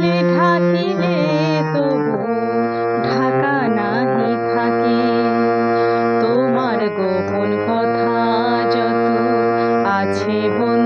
বলে ঢাকি তবু ঢাকা নাহি থাকে। তোমার গোপন কথা যত আছে বন্ধু